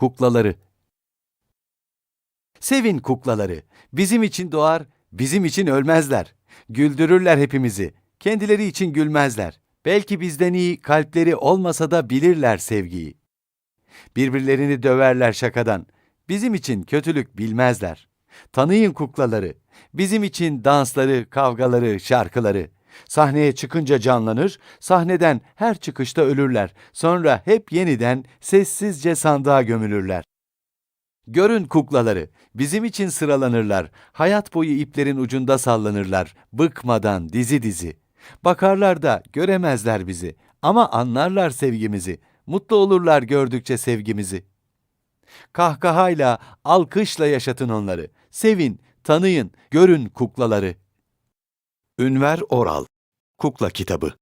kuklaları. Sevin kuklaları. Bizim için doğar, bizim için ölmezler. Güldürürler hepimizi. Kendileri için gülmezler. Belki bizden iyi kalpleri olmasa da bilirler sevgiyi. Birbirlerini döverler şakadan. Bizim için kötülük bilmezler. Tanıyın kuklaları. Bizim için dansları, kavgaları, şarkıları. Sahneye çıkınca canlanır, sahneden her çıkışta ölürler. Sonra hep yeniden sessizce sandığa gömülürler. Görün kuklaları, bizim için sıralanırlar. Hayat boyu iplerin ucunda sallanırlar, bıkmadan dizi dizi. Bakarlar da göremezler bizi ama anlarlar sevgimizi. Mutlu olurlar gördükçe sevgimizi. Kahkahayla, alkışla yaşatın onları. Sevin, tanıyın, görün kuklaları. Ünver Oral Kukla Kitabı